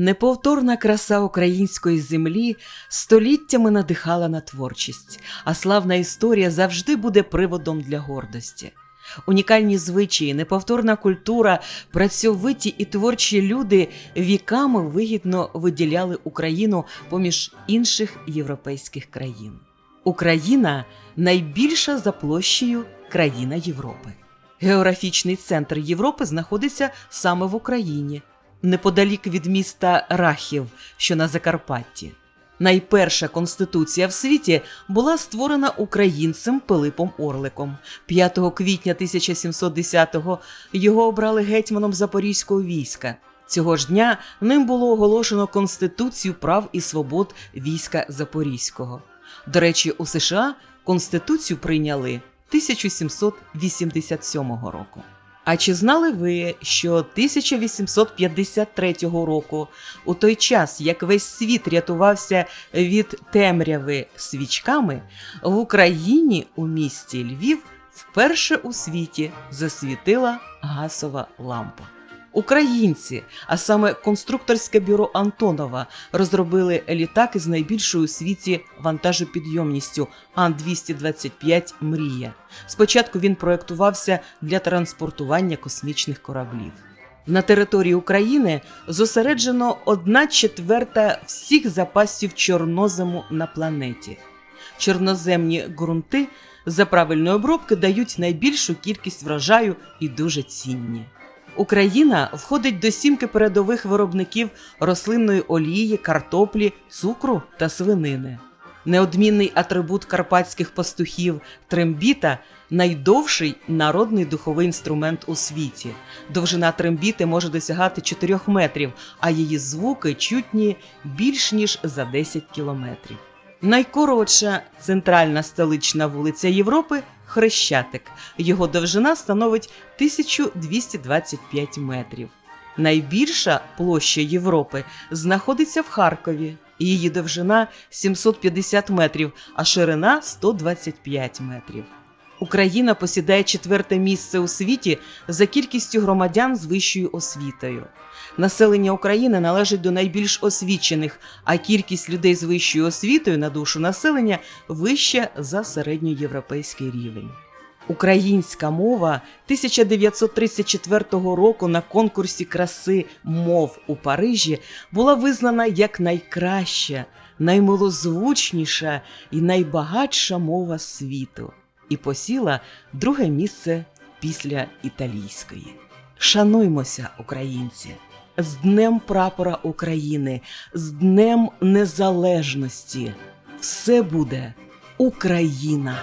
Неповторна краса української землі століттями надихала на творчість, а славна історія завжди буде приводом для гордості. Унікальні звичаї, неповторна культура, працьовиті і творчі люди віками вигідно виділяли Україну поміж інших європейських країн. Україна найбільша за площею країна Європи. Географічний центр Європи знаходиться саме в Україні, неподалік від міста Рахів, що на Закарпатті. Найперша конституція в світі була створена українцем Пилипом Орликом. 5 квітня 1710-го його обрали гетьманом Запорізького війська. Цього ж дня ним було оголошено Конституцію прав і свобод війська Запорізького. До речі, у США Конституцію прийняли 1787 року. А чи знали ви, що 1853 року, у той час, як весь світ рятувався від темряви свічками, в Україні у місті Львів вперше у світі засвітила газова лампа? Українці, а саме конструкторське бюро Антонова, розробили літак із найбільшою у світі вантажопідйомністю Ан-225 Мрія. Спочатку він проєктувався для транспортування космічних кораблів. На території України зосереджено одна четверта всіх запасів чорнозему на планеті. Чорноземні ґрунти за правильної обробки дають найбільшу кількість врожаю і дуже цінні. Україна входить до сімки передових виробників рослинної олії, картоплі, цукру та свинини. Неодмінний атрибут карпатських пастухів трембіта найдовший народний духовий інструмент у світі. Довжина трембіти може досягати 4 метрів, а її звуки чутні більш ніж за 10 кілометрів. Найкоротша центральна столична вулиця Європи Хрещатик. Його довжина становить 1225 метрів. Найбільша площа Європи знаходиться в Харкові. Її довжина 750 метрів, а ширина 125 метрів. Україна посідає четверте місце у світі за кількістю громадян з вищою освітою. Населення України належить до найбільш освічених, а кількість людей з вищою освітою на душу населення вища за середньоєвропейський рівень. Українська мова 1934 року на конкурсі краси мов у Парижі була визнана як найкраща, наймилозвучніша і найбагатша мова світу і посіла друге місце після італійської. Шануймося, українці! З Днем Прапора України, з Днем Незалежності! Все буде Україна!